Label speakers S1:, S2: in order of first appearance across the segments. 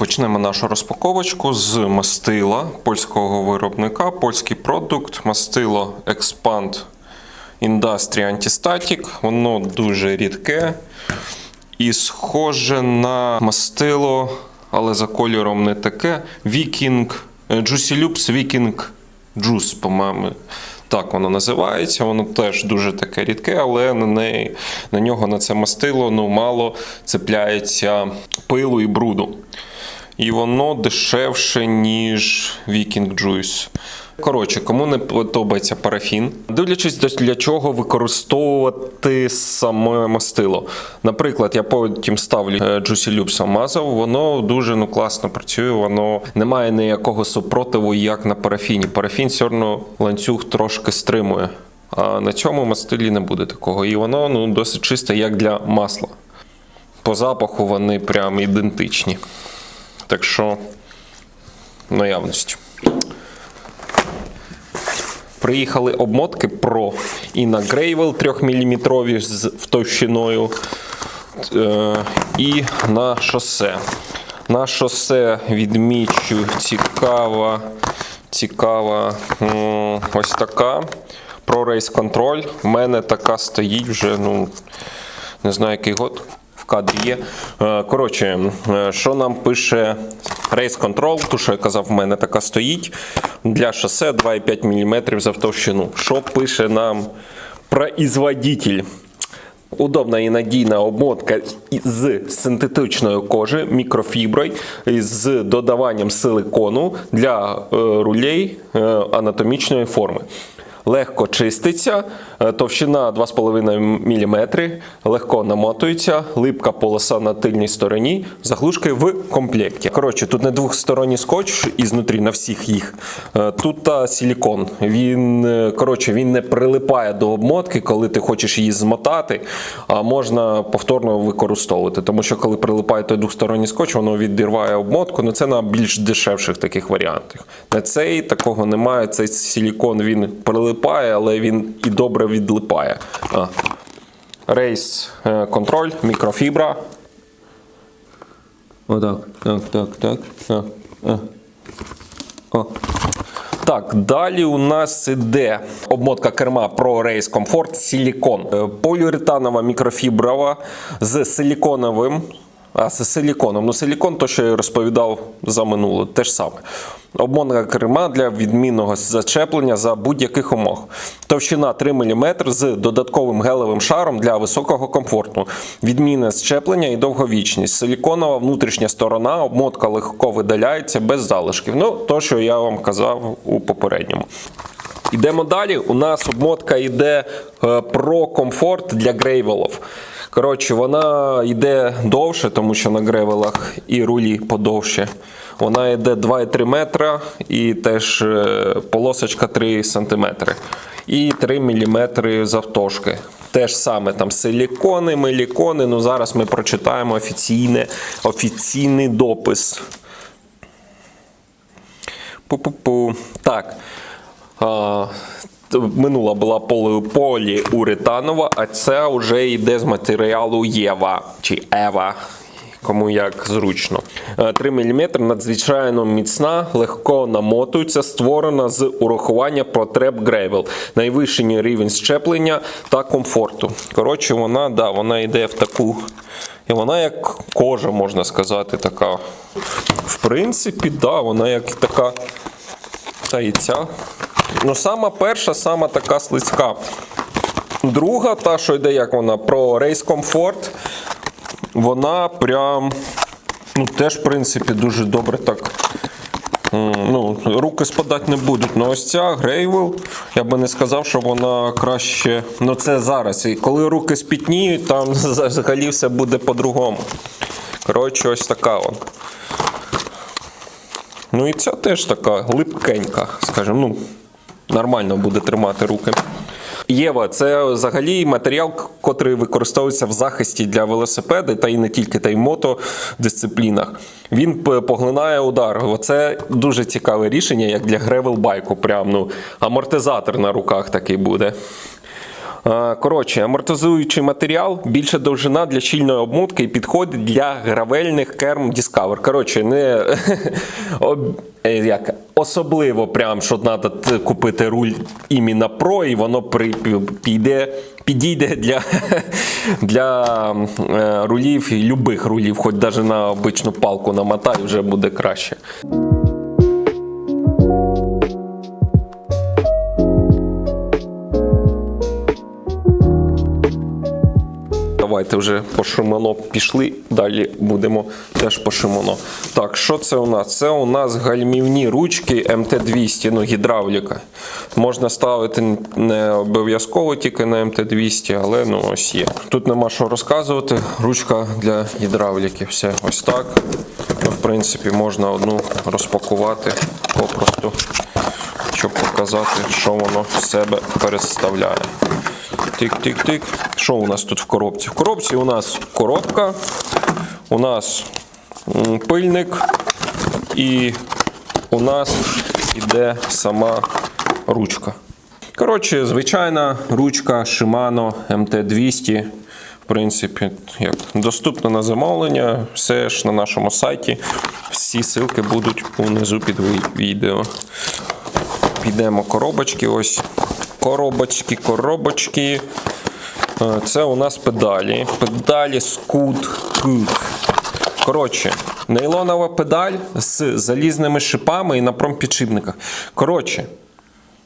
S1: Почнемо нашу розпаковочку з мастила польського виробника. Польський продукт мастило Expand Industry Antistatic. Воно дуже рідке і схоже на мастило, але за кольором не таке. Viking е, Juicy Loops Viking Juice, по-моєму. Так воно називається, воно теж дуже таке рідке, але на неї, на нього на це мастило ну, мало цепляється пилу і бруду. І воно дешевше, ніж Viking Juice. Коротше, кому не подобається парафін, дивлячись для чого використовувати саме мастило. Наприклад, я потім ставлю е, Juicy Loops мазав, воно дуже ну, класно працює, воно не має ніякого супротиву, як на парафіні. Парафін все одно ланцюг трошки стримує. А на цьому мастилі не буде такого. І воно ну, досить чисте, як для масла. По запаху вони прям ідентичні. Так що наявність. Приїхали обмотки Pro і на Gravel 3-мм з товщиною, е, і на шосе. На шосе відмічу цікава, цікава ось така. Pro Race Control. В мене така стоїть вже, ну, не знаю, який год кадрі є. Е, Коротше, е, що нам пише Race Control, ту, що я казав, в мене така стоїть. Для шосе 2,5 мм за товщину. Що пише нам производитель? Удобна і надійна обмотка з синтетичної кожи, мікрофіброю, з додаванням силикону для е, рулей анатомічної форми. Легко чиститься, товщина 2,5 мм, легко намотується, липка полоса на тильній стороні, заглушки в комплекті. Коротше, тут не двохсторонній скотч ізнутрі на всіх їх. Е, Тут та силікон. Він, е, коротше, він не прилипає до обмотки, коли ти хочеш її змотати, а можна повторно використовувати. Тому що коли прилипає той двохсторонній скотч, воно відірває обмотку. Ну це на більш дешевших таких варіантах. На цей такого немає. Цей силікон він прилипає, але він і добре відлипає. Рейс е, контроль, мікрофібра. Отак, так, так, так. так. О. Так, далі у нас іде обмотка керма Pro Race Comfort Silicon. Поліуретанова мікрофіброва з силіконовим. А, з силіконом. Ну, силікон, то, що я розповідав за минуле, те ж саме. Обмотка керма для відмінного зачеплення за будь-яких умов. Товщина 3 мм з додатковим гелевим шаром для високого комфорту. Відмінне щеплення і довговічність. Силіконова внутрішня сторона, обмотка легко видаляється без залишків. Ну, то, що я вам казав у попередньому. Йдемо далі. У нас обмотка йде е, Pro Comfort для грейвелів. Коротше, вона йде довше, тому що на грейвелах і рулі подовше. Вона йде 2,3 метра і теж е, полосочка 3 см. І 3 мм завтовшки. Те ж саме там силікони, мелікони. Ну зараз ми прочитаємо офіційне, офіційний допис. Пу-пу-пу. Так. Минула була полі, поліуретанова, а це вже йде з матеріалу Єва чи Ева. Кому як зручно. Е, 3 мм надзвичайно міцна, легко намотується, створена з урахування потреб Gravel. Найвищий рівень щеплення та комфорту. Коротше, вона, да, вона йде в таку. І вона як кожа, можна сказати, така. В принципі, да, вона як така та і ця. Ну, сама перша, сама така слизька. Друга, та, що йде, як вона, про Race Comfort, вона прям, ну, теж, в принципі, дуже добре так. Ну, руки спадати не будуть. Ну, ось ця Грейвел, я би не сказав, що вона краще. Ну, це зараз. І коли руки спітніють, там взагалі все буде по-другому. Коротше, ось така вона. Ну і ця теж така липкенька, скажімо, ну, нормально буде тримати руки. Єва це взагалі матеріал, котрий використовується в захисті для велосипеда, та й не тільки, та й мотодисциплінах. Він поглинає удар. Оце дуже цікаве рішення, як для гревел-байку. Прям, ну, амортизатор на руках такий буде. Е, Коротше, амортизуючий матеріал, більша довжина для щільної обмотки і підходить для гравельних керм Discover. Коротше, не е, як, особливо прям, що треба купити руль іменно Pro, і воно при, піде, підійде для, для е, рулів і любих рулів, хоч навіть на обичну палку намотай, вже буде краще. Давайте вже по шимоно пішли, далі будемо теж по шимоно. Так, що це у нас? Це у нас гальмівні ручки МТ-200, ну гідравліка. Можна ставити не обов'язково тільки на МТ-200, але ну ось є. Тут нема що розказувати. Ручка для гідравліки. Все ось так. Ну, в принципі, можна одну розпакувати попросту, щоб показати, що воно з себе представляє. Тик-тик-тик. Що у нас тут в коробці? В коробці у нас коробка, у нас пильник і у нас іде сама ручка. Коротше, звичайна ручка Shimano MT200. В принципі, як доступна на замовлення, все ж на нашому сайті. Всі ссылки будуть унизу під відео. Підемо коробочки. Ось. Коробочки, коробочки. Е, Це у нас педалі. Педалі Hook. Коротше, нейлонова педаль з залізними шипами і на промпідшипниках. Коротше,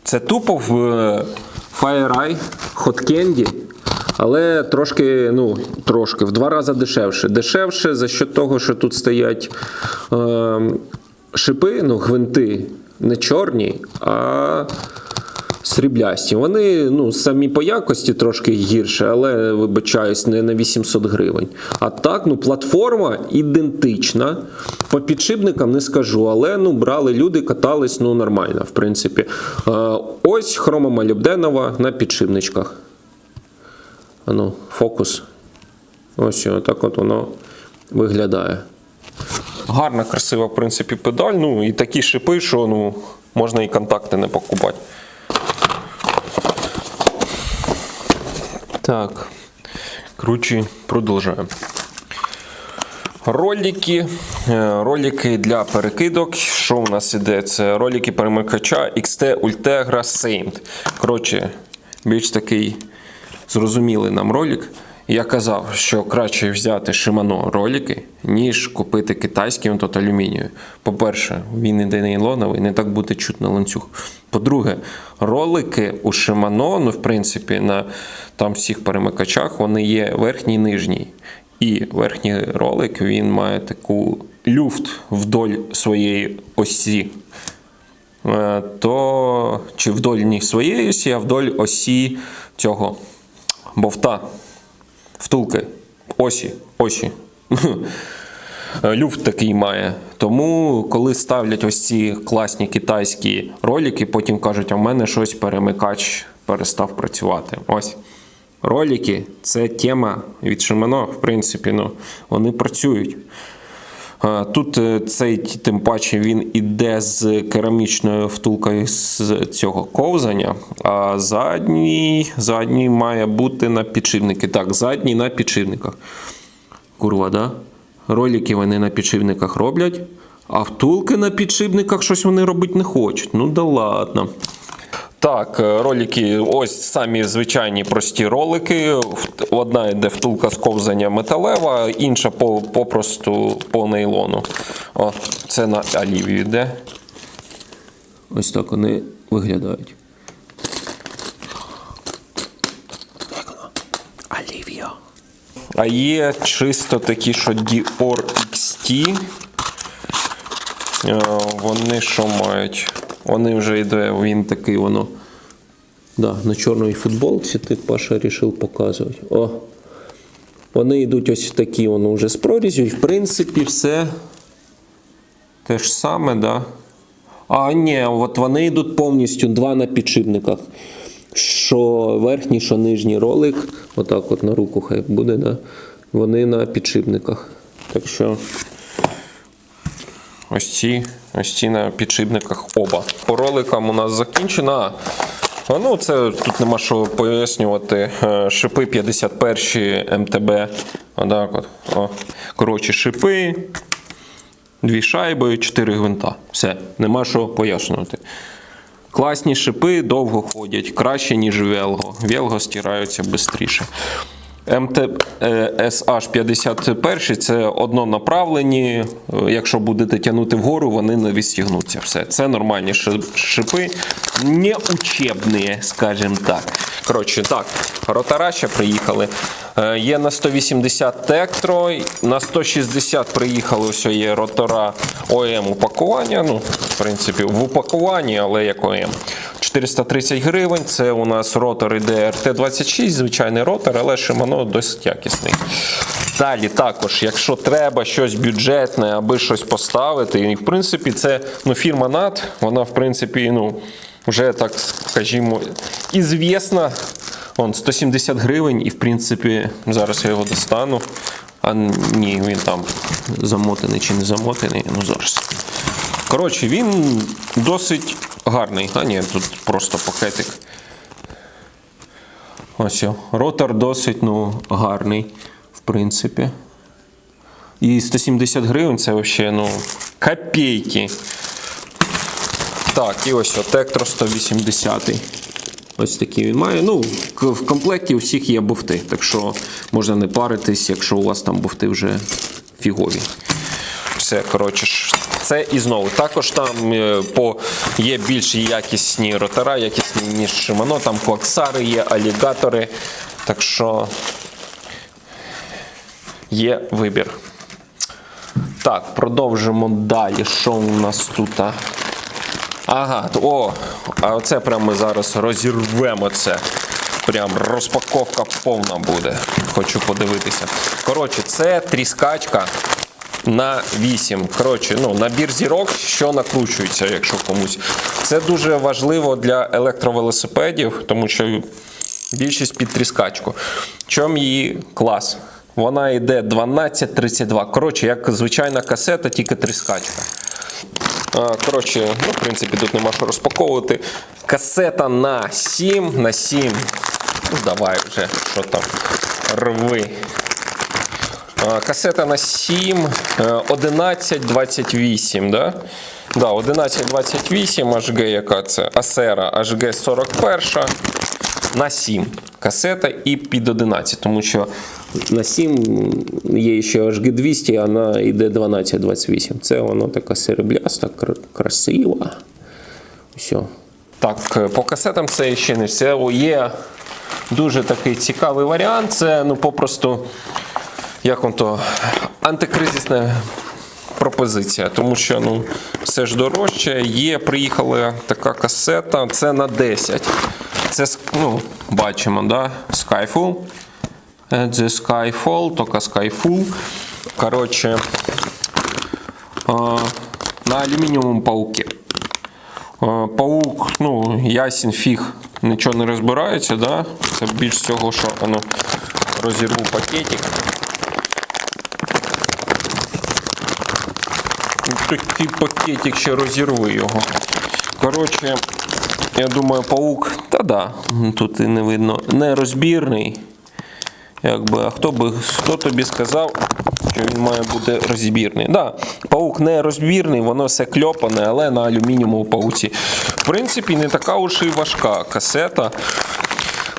S1: це тупо в е, FireEye Hot Candy, але трошки, ну, трошки, в два рази дешевше. Дешевше за що того, що тут стоять е, шипи, ну, гвинти не чорні, а сріблясті. Вони ну, самі по якості трошки гірше, але вибачаюсь, не на 800 гривень. А так, ну, платформа ідентична. По підшипникам не скажу, але ну, брали люди, катались ну, нормально, в принципі. Е, ось хромомолібденова на підшипничках. Ану, фокус. Ось так от воно виглядає. Гарна, красива, в принципі, педаль. Ну і такі шипи, що ну, можна і контакти не покупати. Так. Коротше, продовжуємо. Ролики. Е, Ролики для перекидок. Що у нас іде? Це ролики перемикача XT Ultegra Saint. Коротше, більш такий зрозумілий нам ролик. Я казав, що краще взяти Shimano ролики, ніж купити китайський он тут алюмінієвий. По-перше, він іде нейлоновий, не так буде чутно ланцюг. По-друге, ролики у Shimano, ну, в принципі, на там всіх перемикачах, вони є верхній і нижній. І верхній ролик він має таку люфт вдоль своєї осі. Е, То чи вдоль не своєї осі, а вдоль осі цього бовта, втулки, осі, осі. Люфт такий має. Тому, коли ставлять ось ці класні китайські ролики, потім кажуть, а в мене щось перемикач перестав працювати. Ось. Ролики це тема від Шимено, в принципі, ну, вони працюють. А, Тут е, цей тим паче він іде з керамічною втулкою з цього ковзання, а задній, задній має бути на підшипники. Так, задній на підшипниках. Курва, да? Ролики вони на підшипниках роблять, а втулки на підшипниках щось вони робити не хочуть. Ну да ладно. Так, е, ролики, ось самі звичайні прості ролики. Одна йде втулка з ковзання металева, інша по, попросту по нейлону. О, це на олівію йде. Ось так вони виглядають. Олівія. А є чисто такі, що Dior XT. Е, Вони що мають? Вони вже йде, він такий воно. Да, на чорній футболці ти Паша вирішив показувати. О. Вони йдуть ось такі, воно вже з прорізю. І в принципі, все те ж саме, да? А, ні, от вони йдуть повністю два на підшипниках. Що верхній, що нижній ролик, отак от на руку хай буде, да? вони на підшипниках. Так що ось ці, ось ці на підшипниках оба. По роликам у нас закінчено. А, Ну, це тут нема що пояснювати. Е, Шипи 51 МТБ. Отак от. О. Коротше, шипи, дві шайби, чотири гвинта. Все, нема що пояснювати. Класні шипи довго ходять, краще, ніж Велго. Велго стираються швидше. МТ е, SH51 це однонаправлені. Е, Якщо будете тягнути вгору, вони не відстігнуться. Все. Це нормальні шипи, не учебні, скажімо так. Коротше, так, ротара ще приїхали. Е, Є на 180 Тектро, на 160 приїхали ось є ротора ОМ упакування. Ну, в принципі, в упакуванні, але як ОМ. 430 гривень. Це у нас ротор іде RT26, звичайний ротор, але Shimano досить якісний. Далі також, якщо треба щось бюджетне, аби щось поставити, і в принципі, це ну, фірма NAT, вона в принципі, ну, вже так скажімо, ізвісна. Он 170 гривень, і в принципі, зараз я його достану. А ні, він там замотаний чи не замотаний. Ну зараз. Коротше, він досить гарний. А ні, тут просто пакетик. Ось. Ротор досить ну, гарний, в принципі. І 170 гривень це взагалі ну, копійки. Так, і ось Тектро 180. Ось такий він має. Ну, в комплекті у всіх є буфти, так що можна не паритись, якщо у вас там буфти вже фігові. Все, коротше, це і знову. Також там е, по, є більш якісні ротора, якісні, ніж Shimano, там кваксари є, алігатори. Так що є вибір. Так, продовжимо далі. Що у нас тут? а? Ага, о, а оце прямо ми зараз розірвемо це. Прям розпаковка повна буде. Хочу подивитися. Коротше, це тріскачка на 8. Коротше, ну, набір зірок, що накручується, якщо комусь. Це дуже важливо для електровелосипедів, тому що більшість під тріскачку. Чому її клас? Вона йде 1232. Коротше, як звичайна касета, тільки тріскачка. Коротше, ну, в принципі, тут нема що розпаковувати. Касета на 7 на 7. Ну, давай вже, що там, рви. Касета на 7, е, 1128, да? Да, 1128 HG, яка це? Асера HG 41 на 7 касета і під 11, тому що на 7 є ще HG 200, а вона йде 1228. Це воно така серебляста, кр- красива. Все. Так, е, по касетам це ще не все. Є дуже такий цікавий варіант. Це ну попросту, як вам то, антикризисна пропозиція, тому що ну, все ж дорожче. Є, приїхала така касета, це на 10. Це ну, бачимо, да? Skyfall. Е, Це Skyfall, тільки Skyfall. Коротше, е, на алюмінієвому пауки. Е, Паук, ну, ясен фіг, нічого не розбирається, да? Це більш цього, що воно розірву пакетик. Такий пакетик ще розірви його. Коротше, я думаю, паук, та да, тут і не видно, нерозбірний. Якби, а хто би хто тобі сказав, що він має бути розбірний? Да, паук не розбірний, воно все кльопане, але на алюмінієвому пауці. В принципі, не така уж і важка касета.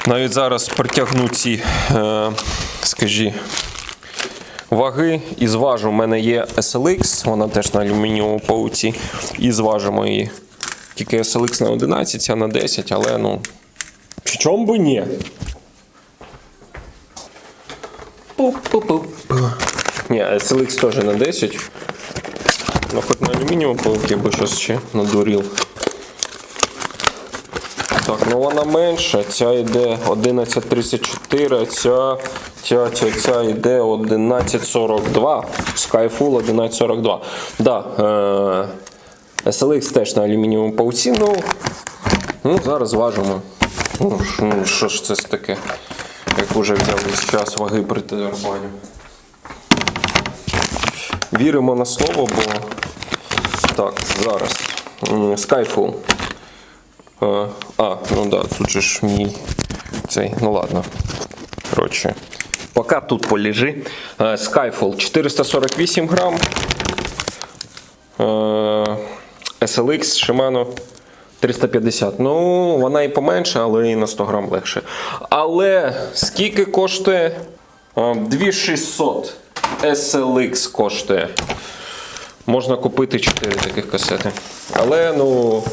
S1: Навіть зараз притягну ці, е, скажі, ваги і зважу. У мене є SLX, вона теж на алюмінієвому пауці. І зважимо її. Тільки SLX на 11, ця на 10, але ну. В чому би ні? Ні, SLX теж на 10. Ну, хоч на алюмінієвому пауці, бо щось ще надурів. Так, ну вона менша, ця йде 11.34, а ця, ця, ця, ця йде 11.42. Skyfull 11.42. Да, е, SLX теж на алюмінієвому пауці, ну, ну зараз важимо. Ну, ну, що ж це таке? Як вже взяв весь час ваги при тербаню. Віримо на слово, бо так, зараз. М, Skyfall. Е, а, ну да, тут же ж мій цей, ну ладно. Коротше. Поки тут полежи. Е, Skyfall 448 грам. Е, SLX Shimano 350. Ну, вона і поменше, але і на 100 грам легше. Але скільки коштує? Е, 2600 SLX коштує. Можна купити 4 таких касети. Але, ну.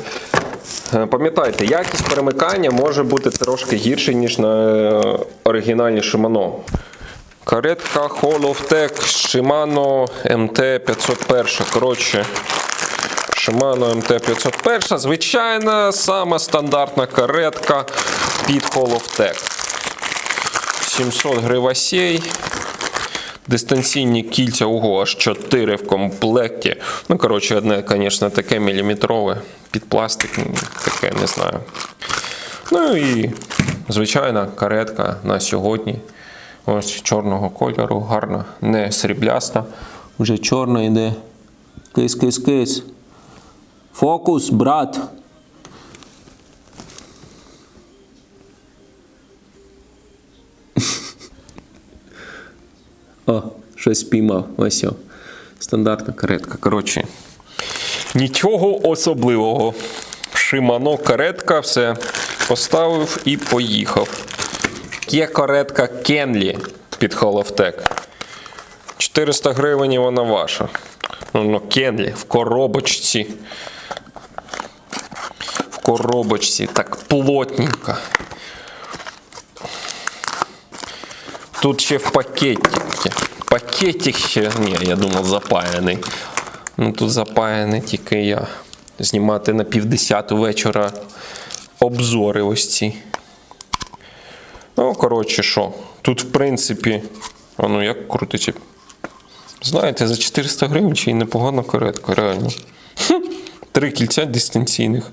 S1: Е, Пам'ятайте, якість перемикання може бути трошки гірше, ніж на е, оригінальні Shimano. Каретка Hall of Tech Shimano MT501. Коротше, Shimano MT501. Звичайна, сама стандартна каретка під Hall of Tech. 700 гривасей. Дистанційні кільця, ого, аж 4 в комплекті. Ну, коротше, одне, звісно, таке міліметрове. Під пластик, таке не знаю. Ну і звичайна каретка на сьогодні. Ось чорного кольору, гарна, не срібляста. Вже чорна йде. Кис, кис, кис. Фокус, брат. О, щось спіймав. Ось. о. Стандартна каретка. Коротше. Нічого особливого. Шимано каретка, все поставив і поїхав. Є каретка Кенлі під Холовтек. 400 гривень вона ваша. Ну, ну, Кенлі в коробочці. В коробочці так плотненько. Тут ще в пакетике. Пакетик ще. Ні, я думав, запаяний. Ну тут запаяний тільки я. Знімати на півдесяту вечора обзори ось ці. Ну, коротше, що. Тут, в принципі, а ну як крутиться. Знаєте, за 400 гривень чи й непогана каретка, реально. Хм, Три кільця дистанційних.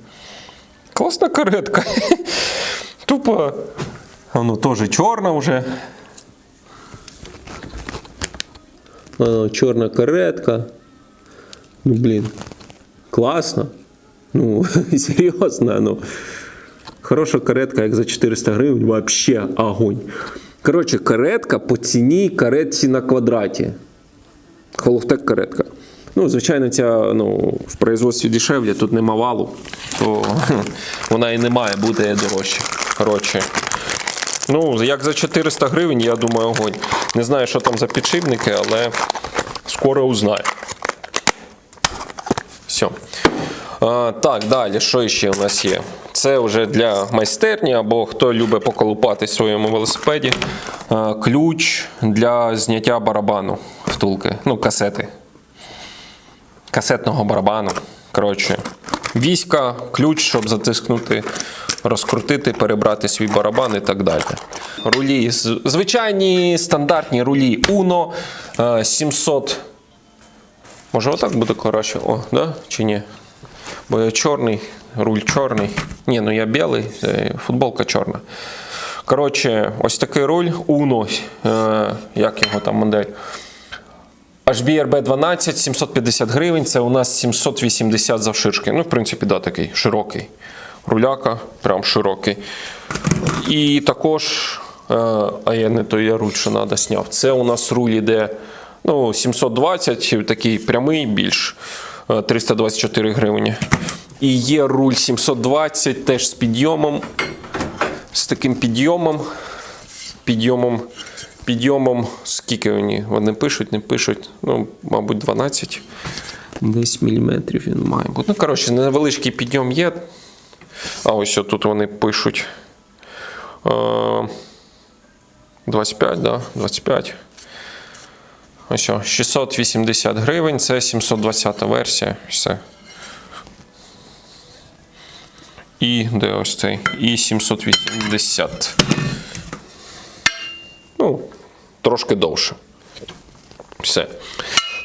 S1: Класна каретка. Тупо. Воно теж чорна вже. Воно чорна каретка. Ну, блін. Класно. Ну, серйозно, ну. Хороша каретка, як за 400 гривень, вообще огонь. Коротше, каретка по ціні каретці на квадраті. Холовтек каретка. Ну, звичайно, ця ну, в производстві дешевле, тут нема валу, то вона і не має бути дорожче. Коротше. Ну, як за 400 гривень, я думаю, огонь. Не знаю, що там за підшипники, але скоро узнаю. Все. А, так, далі, що ще у нас є? Це вже для майстерні або хто любить поколупати в своєму велосипеді. А, ключ для зняття барабану втулки, ну, касети. Касетного барабану. Коротше, віська, ключ, щоб затискнути, розкрутити, перебрати свій барабан і так далі. Рулі, звичайні стандартні рулі Uno е, 700. Може, отак буде краще? О, да? Чи ні? Бо я чорний, руль чорний. Ні, ну я білий, е, футболка чорна. Коротше, ось такий руль Uno, е, як його там модель. HBRB 12 750 гривень, це у нас 780 завширшки. Ну, в принципі, да, такий широкий. Руляка, прям широкий. І також, е, а я не той я руль, що треба зняв. Це у нас руль іде ну, 720, такий прямий більш е, 324 гривні. І є руль 720, теж з підйомом. З таким підйомом. Підйомом. Підйомом, скільки вони? Вони пишуть, не пишуть. Ну, мабуть, 12. Десь міліметрів він має бути. Ну, коротше, невеличкий підйом є. А ось тут вони пишуть. Е, 25, да, 25. Ось о, 680 гривень, це 720 версія. Все. І де ось цей? І 780. Ну, трошки довше. Все.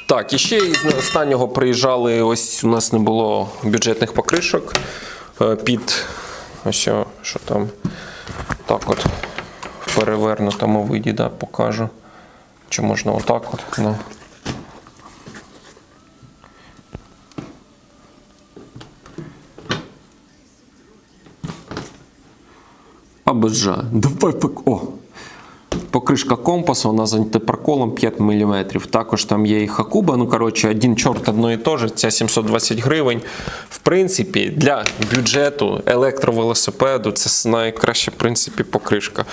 S1: Так, і ще із останнього приїжджали. Ось у нас не було бюджетних покришок е, під ось що там. Так от в перевернутому виді, да, покажу. Чи можна отак от. Ну. Обожаю. Давай пок... О! Покришка компасу, вона з антипроколом 5 мм. Також там є і Хакуба. Ну, коротше, один чорт одно і те ж. Ця 720 гривень. В принципі, для бюджету електровелосипеду це найкраща, в принципі, покришка.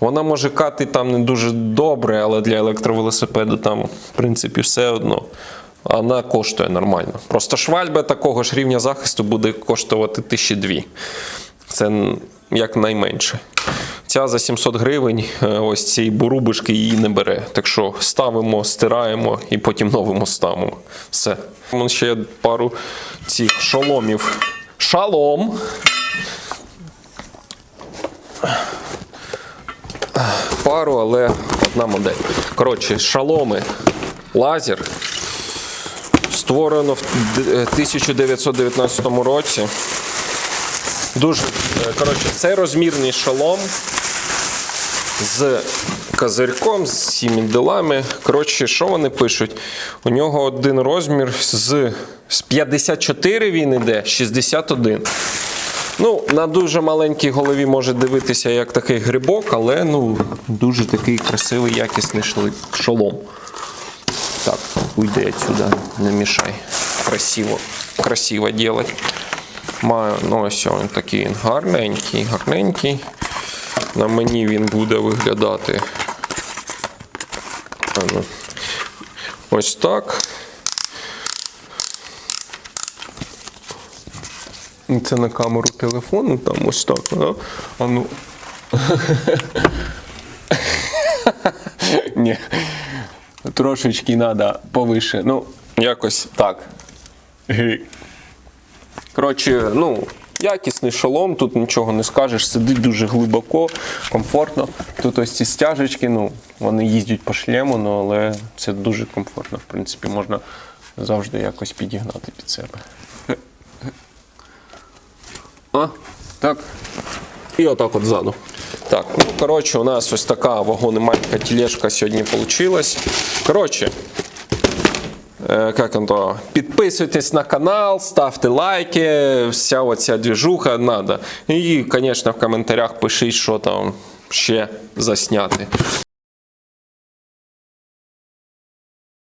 S1: Вона може кати там не дуже добре, але для електровелосипеду там, в принципі, все одно. Вона коштує нормально. Просто швальба такого ж рівня захисту буде коштувати 1002. Це як найменше. Ця за 700 гривень, е, ось ці бурубишки її не бере. Так що ставимо, стираємо і потім новому ставимо. Все. Ще пару цих шоломів. Шалом! Пару, але одна модель. Коротше, шаломи лазер. Створено в е, 1919 році. Дуже е, коротше, це розмірний шолом з козирьком, з всіми ділами. Коротше, що вони пишуть? У нього один розмір з, з 54 він іде, 61. Ну, на дуже маленькій голові може дивитися як такий грибок, але ну, дуже такий красивий, якісний шолом. Так, уйди отсюда, не мішай. Красиво, красиво делать. Маю, ну ось він такий гарненький, гарненький. На мені він буде виглядати. Ну, Ось так. Це на камеру телефону, там ось так. Да? А ну. Ні. Трошечки треба повише. Ну, якось так. Коротше, ну, якісний шолом, тут нічого не скажеш, сидить дуже глибоко, комфортно. Тут ось ці стяжечки, ну, вони їздять по шлему, ну, але це дуже комфортно. В принципі, можна завжди якось підігнати під себе. А, так. І отак от ззаду. Так, ну коротше, у нас ось така вагонемаленька тележка сьогодні вийшла. Коротше, Как он то? На канал, ставте лайки, вся оця двіжуха надо. І, звісно, в коментарях пишіть, що там ще засняти.